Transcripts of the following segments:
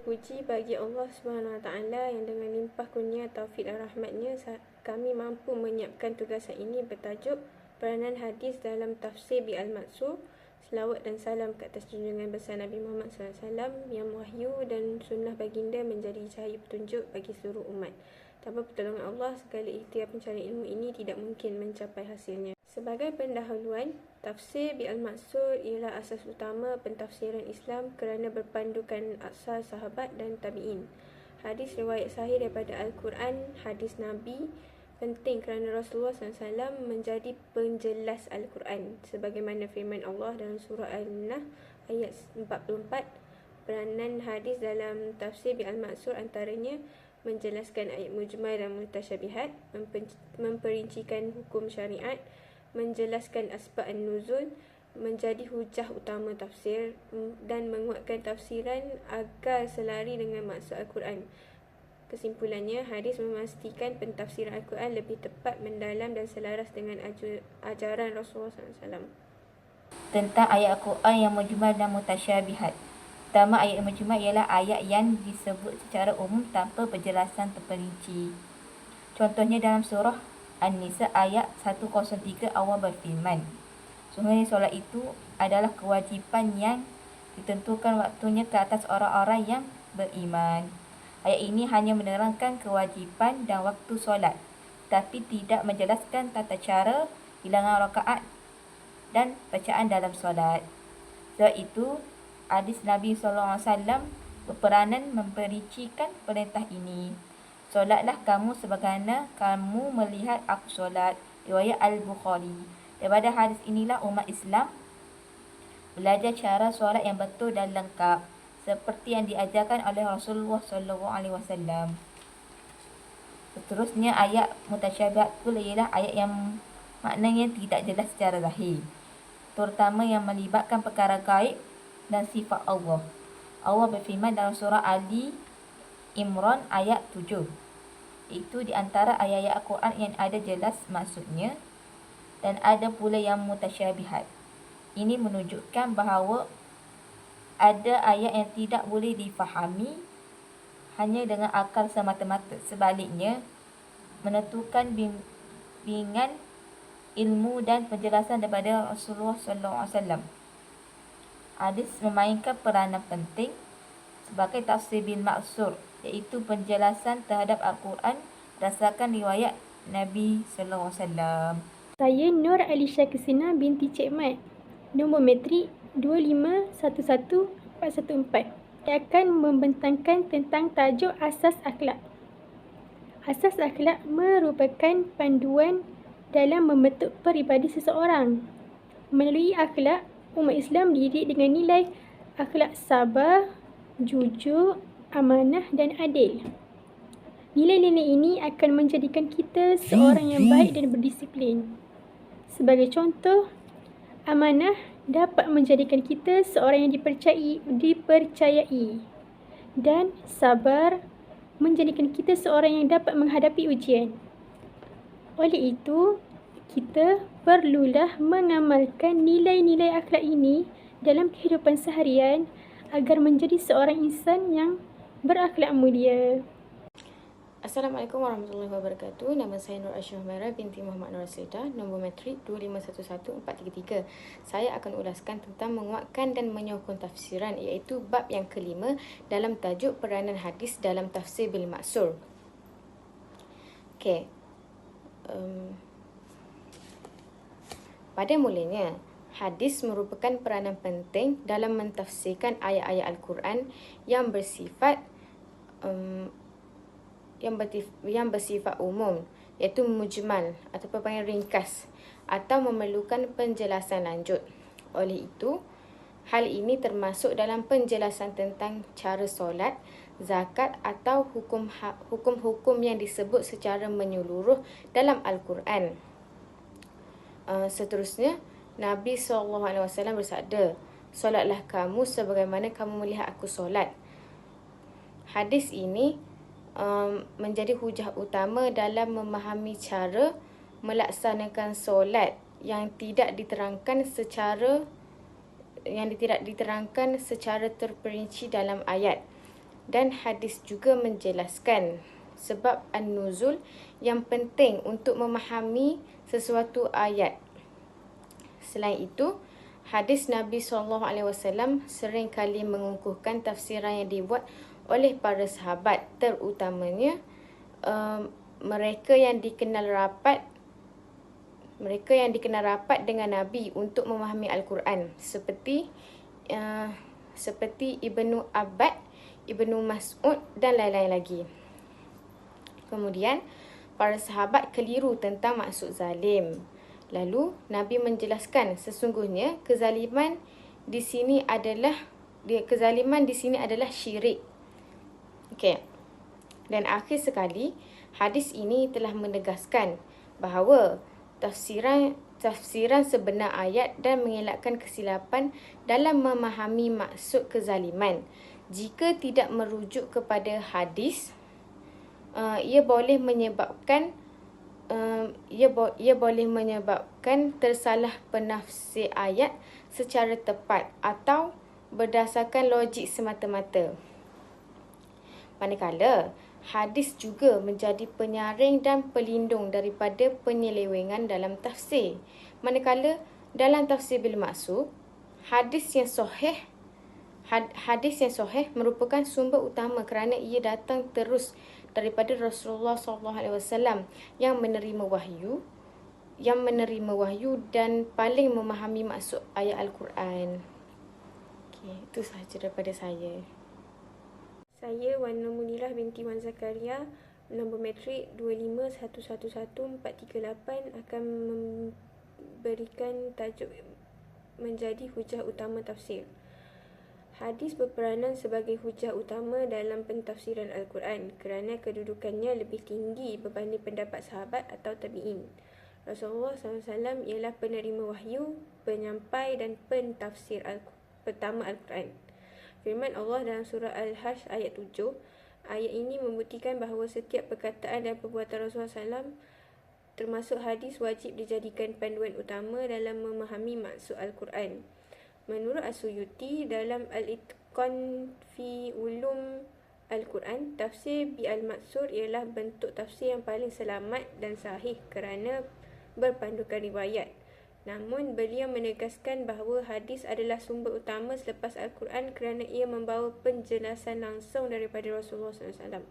Puji bagi Allah SWT yang dengan limpah kurnia taufik dan rahmatnya kami mampu menyiapkan tugasan ini bertajuk Peranan Hadis dalam Tafsir Bi Al-Maksur Selawat dan salam ke atas junjungan besar Nabi Muhammad SAW yang wahyu dan sunnah baginda menjadi cahaya petunjuk bagi seluruh umat. Tanpa pertolongan Allah, segala ikhtiar pencari ilmu ini tidak mungkin mencapai hasilnya. Sebagai pendahuluan, tafsir Bi Al-Maksur ialah asas utama pentafsiran Islam kerana berpandukan asal sahabat dan tabi'in. Hadis riwayat sahih daripada Al-Quran, hadis Nabi, penting kerana Rasulullah SAW menjadi penjelas Al-Quran sebagaimana firman Allah dalam surah Al-Nahl ayat 44 peranan hadis dalam tafsir bi al-maksur antaranya menjelaskan ayat mujmal dan mutasyabihat memperincikan hukum syariat menjelaskan asbab an-nuzul menjadi hujah utama tafsir dan menguatkan tafsiran agar selari dengan maksud Al-Quran Kesimpulannya, hadis memastikan pentafsiran Al-Quran lebih tepat, mendalam dan selaras dengan ajaran Rasulullah SAW. Tentang ayat Al-Quran yang mujmal dan mutasyabihat. Pertama, ayat mujmal ialah ayat yang disebut secara umum tanpa penjelasan terperinci. Contohnya dalam surah An-Nisa ayat 103 awal berfirman. Sungguhnya solat itu adalah kewajipan yang ditentukan waktunya ke atas orang-orang yang beriman. Ayat ini hanya menerangkan kewajipan dan waktu solat tapi tidak menjelaskan tata cara bilangan rakaat dan bacaan dalam solat. Sebab itu, hadis Nabi SAW berperanan mempericikan perintah ini. Solatlah kamu sebagaimana kamu melihat aku solat. Riwayat Al-Bukhari. Daripada hadis inilah umat Islam belajar cara solat yang betul dan lengkap seperti yang diajarkan oleh Rasulullah wasallam. Seterusnya ayat mutasyabihat pula ialah ayat yang maknanya tidak jelas secara zahir. Terutama yang melibatkan perkara gaib dan sifat Allah. Allah berfirman dalam surah Ali Imran ayat 7. Itu di antara ayat-ayat Al-Quran yang ada jelas maksudnya dan ada pula yang mutasyabihat. Ini menunjukkan bahawa ada ayat yang tidak boleh difahami hanya dengan akal semata-mata. Sebaliknya, menentukan bimbingan ilmu dan penjelasan daripada Rasulullah sallallahu alaihi wasallam. Hadis memainkan peranan penting sebagai tafsir bil maksur iaitu penjelasan terhadap Al-Quran berdasarkan riwayat Nabi wasallam. Saya Nur Alisha Kesina binti Cik Mat. Nombor metrik 2511414 Dia akan membentangkan tentang tajuk asas akhlak. Asas akhlak merupakan panduan dalam membentuk peribadi seseorang. Melalui akhlak, umat Islam dididik dengan nilai akhlak sabar, jujur, amanah dan adil. Nilai-nilai ini akan menjadikan kita seorang yang baik dan berdisiplin. Sebagai contoh, amanah dapat menjadikan kita seorang yang dipercayai, dipercayai dan sabar menjadikan kita seorang yang dapat menghadapi ujian. Oleh itu, kita perlulah mengamalkan nilai-nilai akhlak ini dalam kehidupan seharian agar menjadi seorang insan yang berakhlak mulia. Assalamualaikum warahmatullahi wabarakatuh. Nama saya Nur Aisyah Mera binti Muhammad Nur Aslida, nombor matrik 2511433. Saya akan ulaskan tentang menguatkan dan menyokong tafsiran iaitu bab yang kelima dalam tajuk peranan hadis dalam tafsir bil maksur. Okey. Um, pada mulanya, hadis merupakan peranan penting dalam mentafsirkan ayat-ayat Al-Quran yang bersifat um, yang, bertif, yang bersifat umum iaitu mujmal atau yang ringkas atau memerlukan penjelasan lanjut. Oleh itu, hal ini termasuk dalam penjelasan tentang cara solat, zakat atau ha, hukum-hukum yang disebut secara menyeluruh dalam Al-Quran. Uh, seterusnya, Nabi SAW bersabda, Solatlah kamu sebagaimana kamu melihat aku solat. Hadis ini um, menjadi hujah utama dalam memahami cara melaksanakan solat yang tidak diterangkan secara yang tidak diterangkan secara terperinci dalam ayat. dan hadis juga menjelaskan sebab an-nuzul yang penting untuk memahami sesuatu ayat. Selain itu, hadis Nabi SAW sering kali mengukuhkan tafsiran yang dibuat oleh para sahabat terutamanya um, mereka yang dikenal rapat mereka yang dikenal rapat dengan Nabi untuk memahami Al-Quran seperti uh, seperti Ibnu Abbad, Ibnu Mas'ud dan lain-lain lagi. Kemudian para sahabat keliru tentang maksud zalim. Lalu Nabi menjelaskan sesungguhnya kezaliman di sini adalah kezaliman di sini adalah syirik. Okey. Dan akhir sekali hadis ini telah menegaskan bahawa tafsiran tafsiran sebenar ayat dan mengelakkan kesilapan dalam memahami maksud kezaliman. Jika tidak merujuk kepada hadis, uh, ia boleh menyebabkan uh, ia, bo- ia boleh menyebabkan tersalah penafsir ayat secara tepat atau berdasarkan logik semata-mata. Manakala hadis juga menjadi penyaring dan pelindung daripada penyelewengan dalam tafsir. Manakala dalam tafsir bil maksud, hadis yang sahih hadis yang sahih merupakan sumber utama kerana ia datang terus daripada Rasulullah SAW yang menerima wahyu yang menerima wahyu dan paling memahami maksud ayat Al-Quran. Okay, itu sahaja daripada saya. Saya Wan Munirah binti Wan Zakaria nombor metrik 251111438 akan memberikan tajuk menjadi hujah utama tafsir. Hadis berperanan sebagai hujah utama dalam pentafsiran Al-Quran kerana kedudukannya lebih tinggi berbanding pendapat sahabat atau tabi'in. Rasulullah SAW ialah penerima wahyu, penyampai dan pentafsir al pertama Al-Quran. Firman Allah dalam surah Al-Hajj ayat 7, ayat ini membuktikan bahawa setiap perkataan dan perbuatan Rasulullah SAW termasuk hadis wajib dijadikan panduan utama dalam memahami maksud Al-Quran. Menurut Asuyuti dalam Al-Itqan fi Ulum Al-Quran, tafsir bi al-maksur ialah bentuk tafsir yang paling selamat dan sahih kerana berpandukan riwayat. Namun beliau menegaskan bahawa hadis adalah sumber utama selepas Al-Quran kerana ia membawa penjelasan langsung daripada Rasulullah SAW.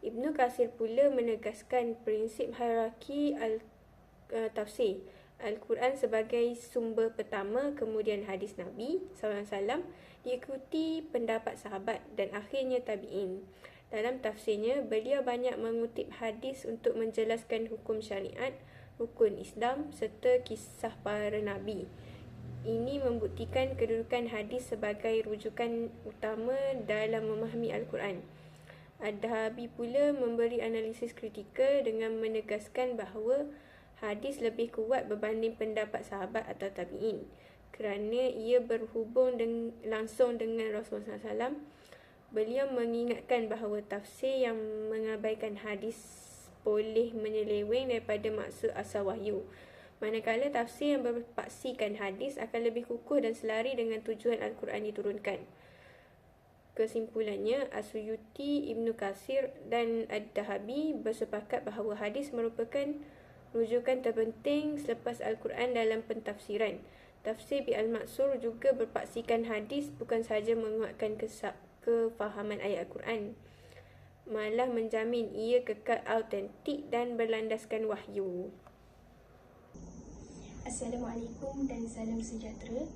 Ibnu Kasir pula menegaskan prinsip hierarki al-tafsir. Al-Quran sebagai sumber pertama, kemudian hadis Nabi SAW diikuti pendapat sahabat dan akhirnya tabi'in. Dalam tafsirnya, beliau banyak mengutip hadis untuk menjelaskan hukum syariat, rukun Islam serta kisah para nabi. Ini membuktikan kedudukan hadis sebagai rujukan utama dalam memahami Al-Quran. Ad-Dahabi pula memberi analisis kritikal dengan menegaskan bahawa hadis lebih kuat berbanding pendapat sahabat atau tabi'in kerana ia berhubung dengan, langsung dengan Rasulullah SAW. Beliau mengingatkan bahawa tafsir yang mengabaikan hadis boleh menyeleweng daripada maksud asal wahyu. Manakala tafsir yang berpaksikan hadis akan lebih kukuh dan selari dengan tujuan Al-Quran diturunkan. Kesimpulannya, Asuyuti, Ibnu Kasir dan Ad-Dahabi bersepakat bahawa hadis merupakan rujukan terpenting selepas Al-Quran dalam pentafsiran. Tafsir bi Al-Maksur juga berpaksikan hadis bukan sahaja menguatkan kefahaman ayat Al-Quran malah menjamin ia kekal autentik dan berlandaskan wahyu. Assalamualaikum dan salam sejahtera.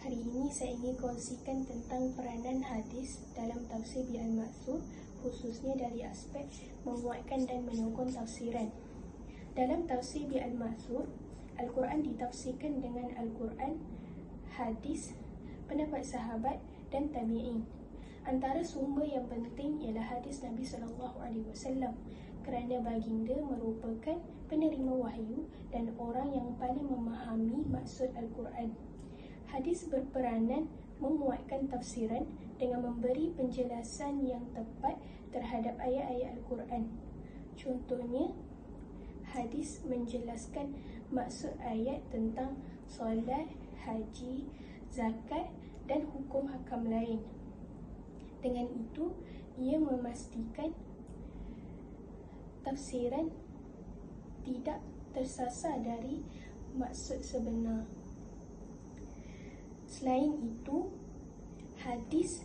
Hari ini saya ingin kongsikan tentang peranan hadis dalam tafsir bi al-maksud khususnya dari aspek menguatkan dan menyokong tafsiran. Dalam tafsir bi al-maksud, Al-Quran ditafsirkan dengan Al-Quran, hadis, pendapat sahabat dan tabi'in. Antara sumber yang penting ialah hadis Nabi sallallahu alaihi wasallam kerana baginda merupakan penerima wahyu dan orang yang paling memahami maksud Al-Quran. Hadis berperanan memuatkan tafsiran dengan memberi penjelasan yang tepat terhadap ayat-ayat Al-Quran. Contohnya, hadis menjelaskan maksud ayat tentang solat, haji, zakat dan hukum hakam lain. Dengan itu, ia memastikan tafsiran tidak tersasar dari maksud sebenar. Selain itu, hadis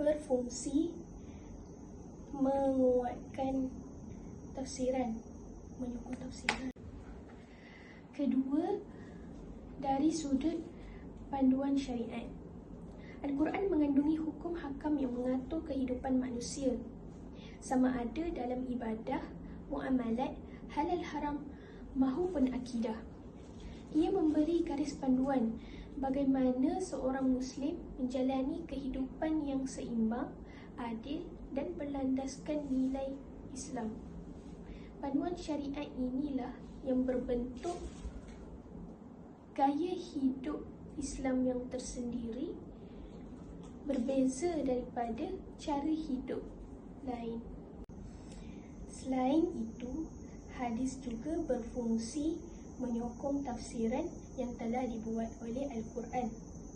berfungsi menguatkan tafsiran, menyokong tafsiran. Kedua, dari sudut panduan syariat. Al-Quran mengandungi hukum hakam yang mengatur kehidupan manusia sama ada dalam ibadah, muamalat, halal haram maupun akidah. Ia memberi garis panduan bagaimana seorang muslim menjalani kehidupan yang seimbang, adil dan berlandaskan nilai Islam. Panduan syariat inilah yang berbentuk gaya hidup Islam yang tersendiri berbeza daripada cara hidup lain. Selain itu, hadis juga berfungsi menyokong tafsiran yang telah dibuat oleh Al-Quran.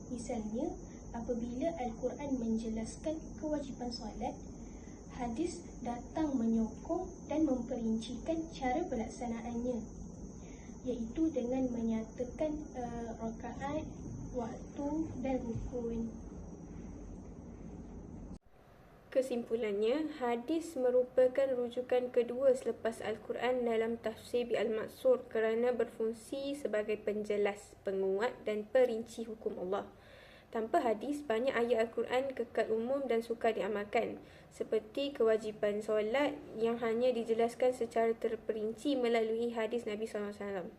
Misalnya, apabila Al-Quran menjelaskan kewajipan solat, hadis datang menyokong dan memperincikan cara pelaksanaannya iaitu dengan menyatakan uh, rakaat, waktu dan rukun. Kesimpulannya, hadis merupakan rujukan kedua selepas Al-Quran dalam tafsir bi Al-Maksur kerana berfungsi sebagai penjelas, penguat dan perinci hukum Allah. Tanpa hadis, banyak ayat Al-Quran kekal umum dan sukar diamalkan, seperti kewajipan solat yang hanya dijelaskan secara terperinci melalui hadis Nabi SAW.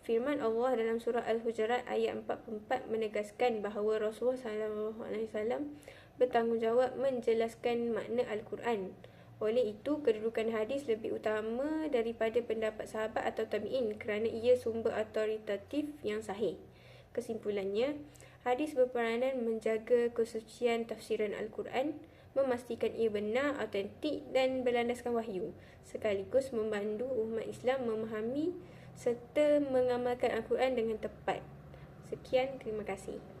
Firman Allah dalam surah Al-Hujurat ayat 44 menegaskan bahawa Rasulullah SAW bertanggungjawab menjelaskan makna Al-Quran. Oleh itu, kedudukan hadis lebih utama daripada pendapat sahabat atau tabi'in kerana ia sumber autoritatif yang sahih. Kesimpulannya, hadis berperanan menjaga kesucian tafsiran Al-Quran, memastikan ia benar, autentik dan berlandaskan wahyu, sekaligus membantu umat Islam memahami serta mengamalkan Al-Quran dengan tepat. Sekian, terima kasih.